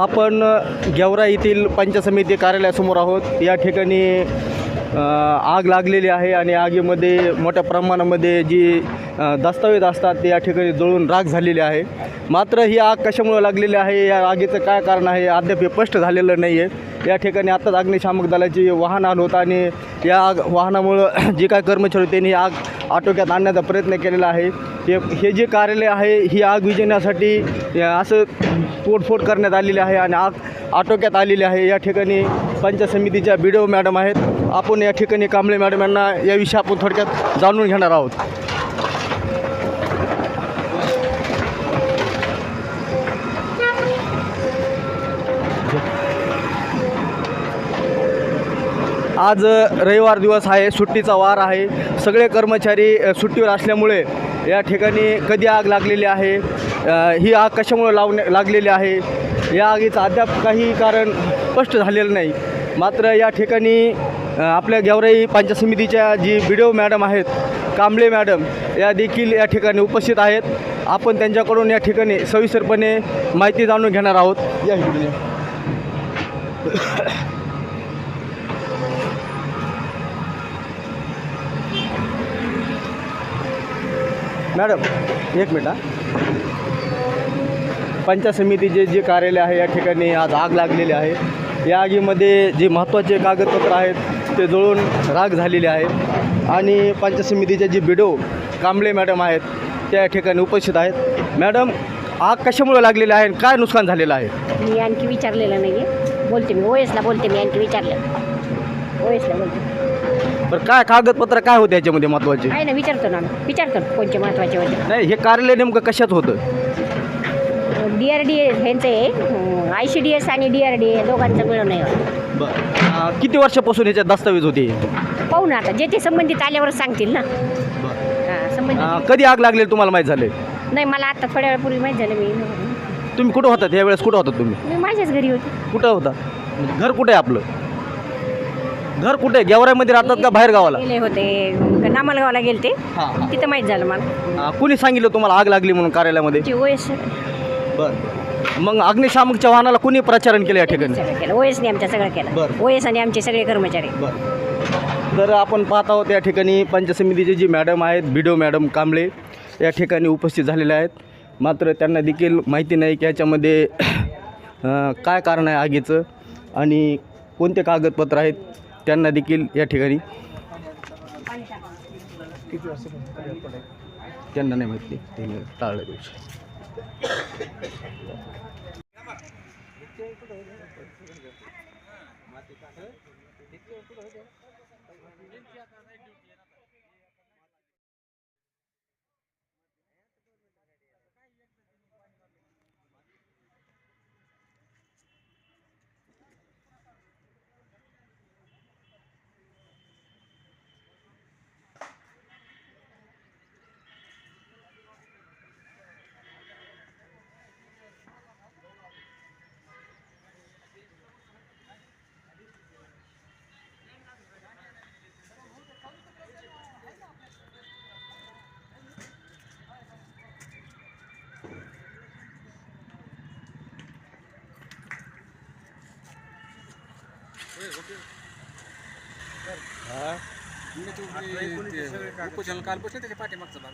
आपण गेवरा येथील पंचायत समिती कार्यालयासमोर आहोत. या ठिकाणी आग लागलेली आहे आणि आगीमध्ये मोठ्या प्रमाणामध्ये जी दस्तावेज असतात ते या ठिकाणी जळून राख झालेली आहे. मात्र ही आग कशामुळे लागलेली आहे? या आगीचं काय कारण आहे? अद्याप हे स्पष्ट झालेलं नाही आहे या ठिकाणी आत्ताच अग्निशामक दलाची वाहन आलं होतं आणि या आग वाहनामुळं जे काय कर्मचारी होते त्यांनी आग आटोक्यात आणण्याचा प्रयत्न केलेला आहे. हे हे जे कार्यालय आहे ही आग विजवण्यासाठी असं तोडफोड करण्यात आलेली आहे आणि आग आटोक्यात आलेली आहे. या ठिकाणी पंचायत समितीच्या बी मॅडम आहेत. आपण या ठिकाणी कांबळे मॅडम यांना याविषयी आपण थोडक्यात जाणून घेणार आहोत. आज रविवार दिवस आहे सुट्टीचा वार आहे. सगळे कर्मचारी सुट्टीवर असल्यामुळे या ठिकाणी कधी आग लागलेली आहे? ही आग कशामुळे लावणे लागलेली आहे? या आगीचं अद्याप काही कारण स्पष्ट झालेलं नाही. मात्र या ठिकाणी आपल्या गेवराई पंचायत समितीच्या जी बी मॅडम आहेत कांबळे मॅडम या देखील या ठिकाणी उपस्थित आहेत. आपण त्यांच्याकडून या ठिकाणी सविस्तरपणे माहिती जाणून घेणार आहोत. या. मॅडम एक मिनिट हां. पंचायत समितीचे जे कार्यालय आहे या ठिकाणी आज आग लागलेली आहे. या आगीमध्ये जे महत्त्वाचे कागदपत्र आहेत ते जळून राग झालेले आहे. आणि पंचायत समितीचे जे बिडो कांबळे मॅडम आहेत त्या ठिकाणी उपस्थित आहेत. मॅडम आग कशामुळे लागलेली आहे काय नुकसान झालेलं आहे? मी आणखी विचारलेलं नाही बोलते मी ओएसला बोलते मी आणखी विचारलं. ओएसला बोलते. बरं काय कागदपत्र काय होते याच्यामध्ये महत्त्वाचे आहे ना विचारतो ना आम्ही. विचारतो ना कोणचे महत्त्वाचे होते. नाही हे कार्यालय नेमकं कशात होतं? डी आर डी एस ह्यांचं आहे. आय सी डी एस आणि डी आर डी ए दोघांचं मिळून आहे बरं किती वर्षापासून ह्याच्यात दस्तावेज होते? पाहू ना आता जे ते संबंधित आल्यावरच सांगतील ना. हां संबंधित. अं, कधी आग लागलेली तुम्हाला माहीत झाले नाही मला आता थोड्या वेळापूर्वी माहीत झालं मी. तुम्ही कुठं होतात? यावेळेस कुठं होतात तुम्ही? मी माझ्याच घरी होते. कुठं होता? म्हणजे घर कुठे आहे आपलं? घर कुठे आहे? गेवराईमध्ये राहतात का बाहेर गावाला? गेले होते. नामलगावला गेले ते हां. तिथं माहीत झालं मला. कुणी सांगितलं तुम्हाला आग लागली म्हणून कार्यालयामध्ये? ओएस बरं. मग अग्निशामकच्या वाहनाला कुणी प्रचारण केलं या ठिकाणी? सगळं केलं. ओएसने आमच्या सगळं केलं. बरं. ओएस आणि आमचे सगळे कर्मचारी. बरं. तर आपण पाहत आहोत या ठिकाणी पंचायत समितीचे जी मॅडम आहेत बिडो मॅडम कांबळे या ठिकाणी उपस्थित झालेले आहेत. मात्र त्यांना देखील माहिती नाही की याच्यामध्ये अं, काय कारण आहे आगीचं आणि कोणते कागदपत्र आहेत त्यांना देखील या ठिकाणी त्यांना नाही माहिती. त्यांनी टाळलं दिवशी उपोषण काल बसले त्याच्या पाठीमागचा भाग.